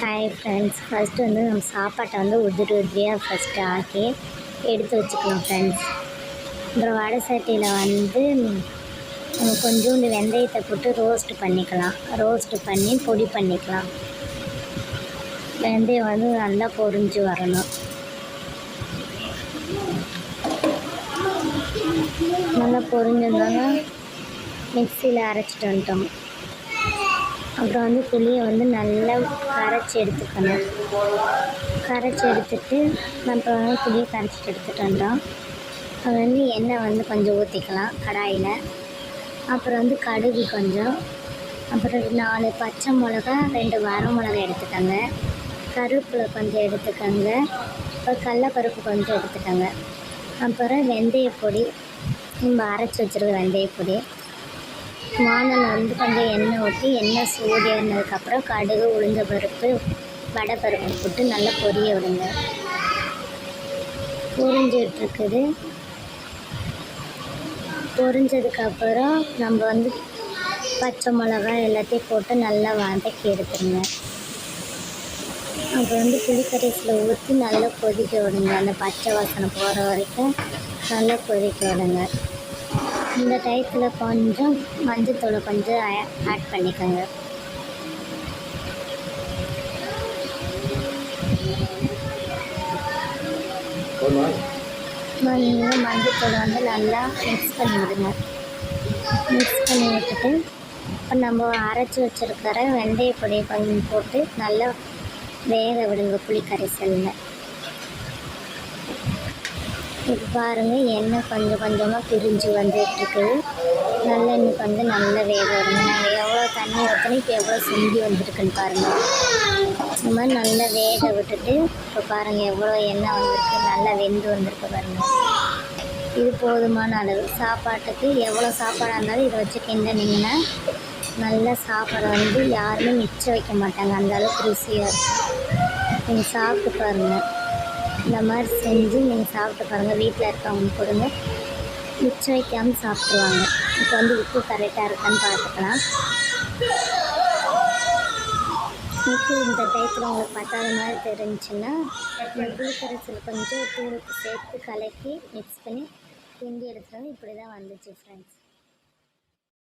Hi friends first வந்து நம்ம சாப்பாட்டை வந்து உதிரி உதிரியாக ஃபஸ்ட்டு ஆக்கி எடுத்து வச்சுக்கலாம் ஃப்ரெண்ட்ஸ் அப்புறம் வடை சட்டியில் வந்து கொஞ்சோண்டு வெந்தயத்தை போட்டு ரோஸ்ட் பண்ணிக்கலாம். ரோஸ்ட் பண்ணி பொடி பண்ணிக்கலாம். வெந்தயம் வந்து நல்லா பொரிஞ்சு வரணும். நல்லா பொரிஞ்சிருந்தாங்க மிக்சியில் அரைச்சிட்டு வந்துட்டோம். அப்புறம் வந்து புளியை வந்து நல்லா கரைச்சி எடுத்துக்கணும். கரைச்சி எடுத்துட்டு நம்ம வந்து புளியை கரைச்சிட்டு எடுத்துகிட்டு வந்தோம். அது வந்து எண்ணெய் வந்து கொஞ்சம் ஊற்றிக்கலாம் கடாயில். அப்புறம் வந்து கடுகு கொஞ்சம். அப்புறம் நாலு பச்சை மிளகா ரெண்டு வர மிளகா எடுத்துக்கோங்க. கருவேப்பிலை கொஞ்சம் எடுத்துக்கோங்க. அப்புறம் கடலப்பருப்பு கொஞ்சம் எடுத்துக்கோங்க. அப்புறம் வெந்தயப்பொடி. நம்ம அரைச்சி வச்சுருக்க வெந்தயப்பொடி. வானல் வந்து கொஞ்சம் எண்ணெய் ஊற்றி எண்ணெய் சூடு ஏறினதுக்கப்புறம் கடுகு உளுந்த பருப்பு வடை பருப்பு போட்டு நல்லா பொரிய விடுங்க. பொரிஞ்சிட்ருக்குது. பொரிஞ்சதுக்கப்புறம் நம்ம வந்து பச்சை மிளகாய் எல்லாத்தையும் போட்டு நல்லா வதக்கி எடுத்துருங்க. அப்புறம் வந்து புளிக்கரைசில் ஊற்றி நல்லா கொதிக்க விடுங்க. அந்த பச்சை வாசனை போகிற வரைக்கும் நல்லா கொதிக்க விடுங்க. இந்த டயத்தில் கொஞ்சம் மஞ்சத்தூளை கொஞ்சம் ஆட் பண்ணிக்கோங்க. நீங்கள் மஞ்சத்தூளை வந்து நல்லா மிக்ஸ் பண்ணி விடுங்க. மிக்ஸ் பண்ணி விட்டுட்டு இப்போ நம்ம அரைச்சி வச்சுருக்கிற வெந்தய பொடியை கொஞ்சம் போட்டு நல்லா வேக விடுங்க புளி கரைசலில் இப்போ பாருங்கள் எண்ணெய் கொஞ்சம் கொஞ்சமாக பிரிஞ்சு வந்துட்டுருக்குது நல்லெண்ணெய் வந்து நல்லா வேக வருங்க. நாங்கள் எவ்வளோ தண்ணி ஊற்றணும் இப்போ எவ்வளோ சிந்தி வந்துருக்குன்னு பாருங்கள் இந்த மாதிரி நல்லா வேக விட்டுட்டு இப்போ பாருங்கள் எவ்வளோ எண்ணெய் வந்திருக்கு நல்லா வெந்து வந்திருக்கு பாருங்கள் இது போதுமான அளவு. சாப்பாட்டுக்கு எவ்வளோ சாப்பாடாக இருந்தாலும் இதை வச்சு கிண்டினீங்கன்னா நல்ல சாப்பாடு வந்து யாருமே மிச்சம் வைக்க மாட்டாங்க. அந்த அளவுக்கு ருசியாக இருக்கும். நீங்கள் சாப்பிட்டு பாருங்கள் இந்த மாதிரி செஞ்சு நீங்கள் சாப்பிட்டு பாருங்கள் வீட்டில் இருக்கவங்க கொடுங்க. மிச்சம் வைக்காமல் சாப்பிட்ருவாங்க இப்போ வந்து உப்பு கரெக்டாக இருக்கான்னு பார்த்துக்கலாம். உப்பு இந்த டைத்தில் உங்களுக்கு பத்தாத மாதிரி தெரிஞ்சுன்னா இந்த புளிக்கரைசல் கொஞ்சம் தூளுக்கு சேர்த்து கலக்கி மிக்ஸ் பண்ணி கிண்டி எடுத்துருவாங்க இப்படி தான் வந்துச்சு ஃப்ரெண்ட்ஸ்